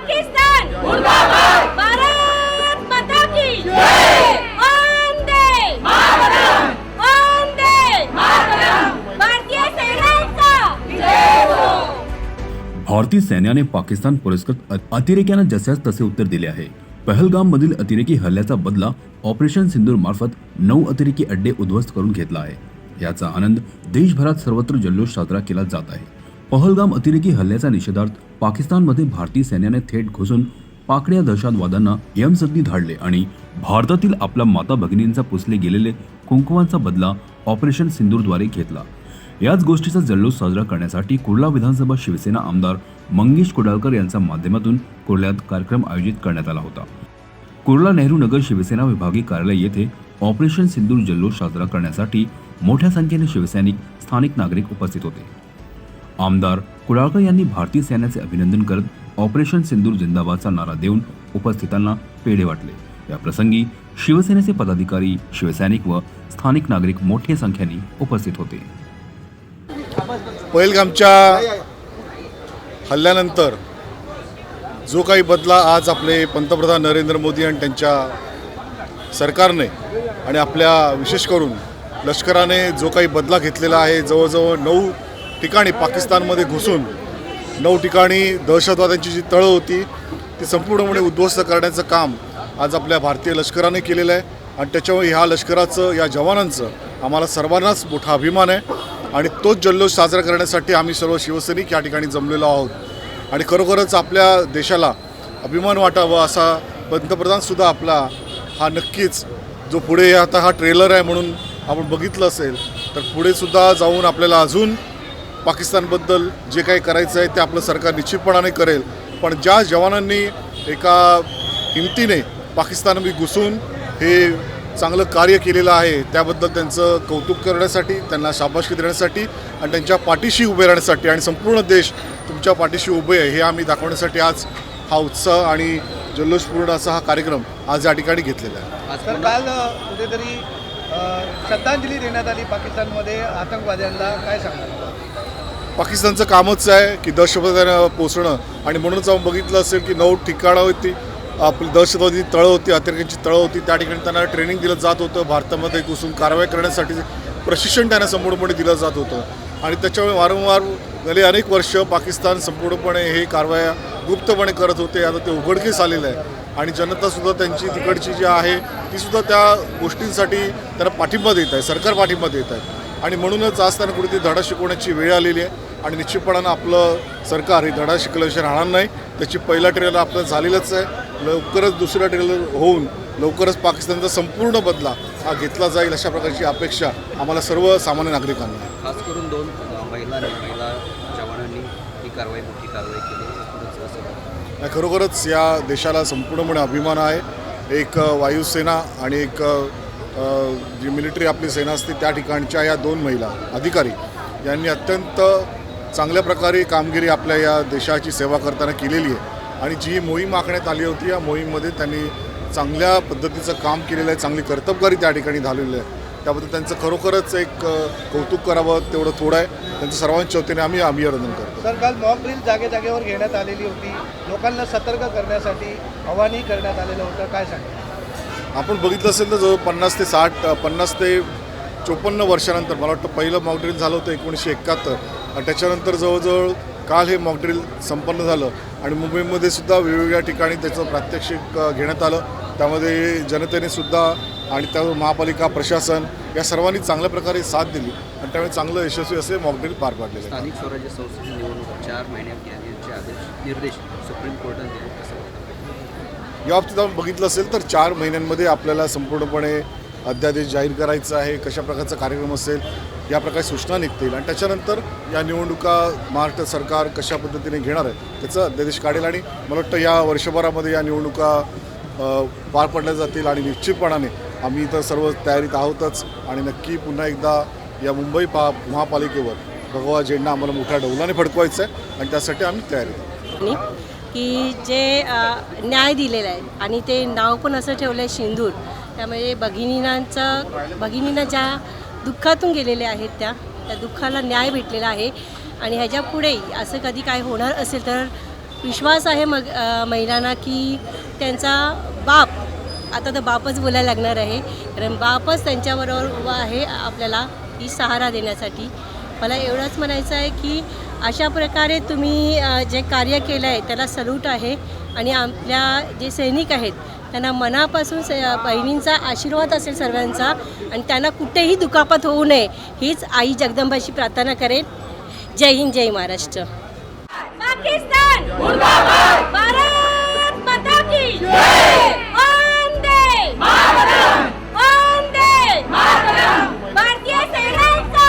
पाकिस्तान! भारत माता की भारतीय सैन्याने पाकिस्तान पुरस्कृत अतिरेक्यांना जशास तसे उत्तर दिले आहे. पहलगाम मधील अतिरेकी हल्ल्याचा बदला ऑपरेशन सिंदूर मार्फत नऊ अतिरेकी अड्डे उद्ध्वस्त करून घेतला आहे. याचा आनंद देशभरात सर्वत्र जल्लोष साजरा केला जात आहे. पहलगाम अतिरेकी हल्ल्याच्या निषेधार्थ पाकिस्तानमध्ये भारतीय सैन्याने थेट घुसून पाकड्या दहशतवाद्यांना यमसदनी धाडले आणि भारतातील आपल्या माता भगिनींचा पुसले गेलेले कुंकुवांचा बदला ऑपरेशन सिंदूरद्वारे घेतला. याच गोष्टीचा जल्लोष साजरा करण्यासाठी कुर्ला विधानसभा शिवसेना आमदार मंगेश कुडाळकर यांच्या माध्यमातून कुर्ल्यात कार्यक्रम आयोजित करण्यात आला होता. कुर्ला नेहरू नगर शिवसेना विभागीय कार्यालय येथे ऑपरेशन सिंदूर जल्लोष साजरा करण्यासाठी मोठ्या संख्येने शिवसैनिक स्थानिक नागरिक उपस्थित होते. आमदार कुडाळकर यांनी भारतीय सैन्याचे अभिनंदन करत ऑपरेशन सिंदूर जिंदाबादचा नारा देऊन उपस्थितांना पेढे वाटले. या प्रसंगी शिवसेनेचे पदाधिकारी शिवसैनिक व स्थानिक नागरिक मोठ्या संख्येने उपस्थित होते. पहिलगामच्या हल्ल्यानंतर जो काही बदला आज आपले पंतप्रधान नरेंद्र मोदी आणि त्यांच्या सरकारने आणि आपल्या विशेष करून लष्कराने जो काही बदला घेतलेला आहे जवळजवळ नऊ ठिकाणी पाकिस्तानमध्ये घुसून नऊ ठिकाणी दहशतवाद्यांची जी तळं होती ती संपूर्णपणे उद्ध्वस्त करण्याचं काम आज आपल्या भारतीय लष्कराने केलेलं आहे. आणि त्याच्यामुळे ह्या लष्कराचं या जवानांचं आम्हाला सर्वांनाच मोठा अभिमान आहे. आणि तोच जल्लोष साजरा करण्यासाठी आम्ही सर्व शिवसैनिक या ठिकाणी जमलेलो आहोत. आणि खरोखरच आपल्या देशाला अभिमान वाटावा असा पंतप्रधानसुद्धा आपला हा नक्कीच जो पुढे आता हा ट्रेलर आहे म्हणून आपण बघितलं असेल तर पुढे सुद्धा जाऊन आपल्याला अजून पाकिस्तानबद्दल जे काही करायचं आहे ते आपलं सरकार निश्चितपणाने करेल. पण ज्या जवानांनी एका हिमतीने पाकिस्तानमध्ये घुसून हे चांगलं कार्य केलेलं आहे त्याबद्दल त्यांचं कौतुक करण्यासाठी त्यांना शाबासकी देण्यासाठी आणि त्यांच्या पाठीशी उभे राहण्यासाठी आणि संपूर्ण देश तुमच्या पाठीशी उभे आहे हे आम्ही दाखवण्यासाठी आज हा उत्साह आणि जल्लोषपूर्ण असा हा कार्यक्रम आज या ठिकाणी घेतलेला आहे. काल कुठेतरी श्रद्धांजली देण्यात आली पाकिस्तानमध्ये आतंकवाद्यांना. काय सांगणार पाकिस्तानचं कामच आहे की दहशतवाद्यांना पोचणं आणि म्हणूनच आपण बघितलं असेल की नऊ ठिकाणं होती. आपली दहशतवादी तळं होती अतिरेक्यांची तळं होती. त्या ठिकाणी त्यांना ट्रेनिंग दिलं जात होतं. भारतामध्ये घुसून कारवाई करण्यासाठी प्रशिक्षण त्यांना संपूर्णपणे दिलं जात होतं. आणि त्याच्यामुळे वारंवार गेले अनेक वर्ष पाकिस्तान संपूर्णपणे हे कारवाया गुप्तपणे करत होते. आता ते उघडकीस आलेलं आहे. आणि जनतासुद्धा त्यांची तिकडची जी आहे तीसुद्धा त्या गोष्टींसाठी त्यांना पाठिंबा देत आहे सरकार पाठिंबा देत आहे. आणि म्हणूनच आज त्यांना कुठेतरी धडा शिकवण्याची वेळ आलेली आहे. आणि निश्चितपणानं आपलं सरकार हे धडा शिकल्याशिवाय राहणार नाही. त्याची पहिला ट्रेलर आपलं झालेलंच आहे. लवकरच दुसरा ट्रेलर होऊन लवकरच पाकिस्तानचा संपूर्ण बदला हा घेतला जाईल अशा प्रकारची अपेक्षा आम्हाला सर्व सामान्य नागरिकांना खास करून दोन महिला महिला जवानांनी ही कारवाई मोठी कारवाई केली एकूणच असं वाटतं. नाही, खरोखरच या देशाला संपूर्णपणे अभिमान आहे. एक वायुसेना आणि एक जी मिलिटरी आपली सेना असते त्या ठिकाणच्या या दोन महिला अधिकारी यांनी अत्यंत चांगल्या प्रकारे कामगिरी आपल्या या देशाची सेवा करताना केलेली आहे. आणि जी मोहीम आखण्यात आली होती या मोहीममध्ये त्यांनी चांगल्या पद्धतीचं काम केलेलं आहे चांगली कर्तबगारी त्या ठिकाणी झालेली आहे. त्याबद्दल त्यांचं खरोखरच एक कौतुक करावं तेवढं थोडं आहे. त्यांचं सर्वांच्या वतीने आम्ही अभिनंदन करतो. तर काल मॉक ड्रिल जागे जागेवर घेण्यात आलेली होती. लोकांना सतर्क करण्यासाठी आव्हानही करण्यात आलेलं होतं. काय सांगा आपण बघितलं असेल तर जवळ पन्नास ते साठ पन्नास ते चोपन्न वर्षानंतर मला वाटतं पहिलं मॉकड्रिल झालं होतं एकोणीसशे एकाहत्तर. आणि त्याच्यानंतर जवळजवळ काल हे मॉकड्रिल संपन्न झालं. आणि मुंबईमध्ये सुद्धा वेगवेगळ्या ठिकाणी त्याचं प्रात्यक्षिक घेण्यात आलं. त्यामध्ये जनतेने सुद्धा आणि त्यावर महापालिका प्रशासन या सर्वांनी चांगल्या प्रकारे साथ दिली. आणि त्यामुळे चांगलं यशस्वी असे मॉकड्रिल पार पाडलेले. आहे स्थानिक स्वराज्य संस्थेची निवडणूक चार महिन्यात आदेश निर्देश सुप्रीम कोर्टाने दिले. या बाबतीत आपण बघितलं असेल तर चार महिन्यांमध्ये आपल्याला संपूर्णपणे अध्यादेश जाहीर करायचा आहे कशा प्रकारचा कार्यक्रम असेल या प्रकारे सूचना निघतील. आणि त्याच्यानंतर या निवडणुका महाराष्ट्र सरकार कशा पद्धतीने घेणार आहे त्याचं अध्यादेश काढेल. आणि मला वाटतं या वर्षभरामध्ये या निवडणुका पार पडल्या जातील आणि निश्चितपणाने आम्ही तर सर्व तयारीत आहोतच आणि नक्की पुन्हा एकदा या मुंबई पा महापालिकेवर भगवा झेंडा आम्हाला मोठ्या डौलाने फडकवायचा आहे आणि त्यासाठी आम्ही तयारीत आहोत. आणि की जे न्याय दिलेला आहे आणि ते नाव पण असं ठेवलं आहे सिंदूर त्यामुळे भगिनींचं भगिनींना ज्या दुःखातून गेलेल्या आहेत त्या त्या दुःखाला न्याय भेटलेला आहे आणि ह्याच्या पुढेही असं कधी काय होणार असेल तर विश्वास आहे मग महिलांना की त्यांचा बाप आता तर बापच बोलायला लागणार आहे. कारण बापच त्यांच्याबरोबर उभा आहे आपल्याला ही सहारा देण्यासाठी. मला एवढंच म्हणायचं आहे की अशा प्रकारे तुम्ही जे कार्य केलं आहे त्याला सल्यूट आहे. आणि आपल्या जे सैनिक आहेत त्यांना मनापासून स बहिणींचा आशीर्वाद असेल सर्वांचा आणि त्यांना कुठेही दुखापत होऊ नये हीच आई जगदंबाशी प्रार्थना करेन. जय हिंद जय महाराष्ट्र पाकिस्तान भारत माता की वंदे वंदे भारतीय सेनाचा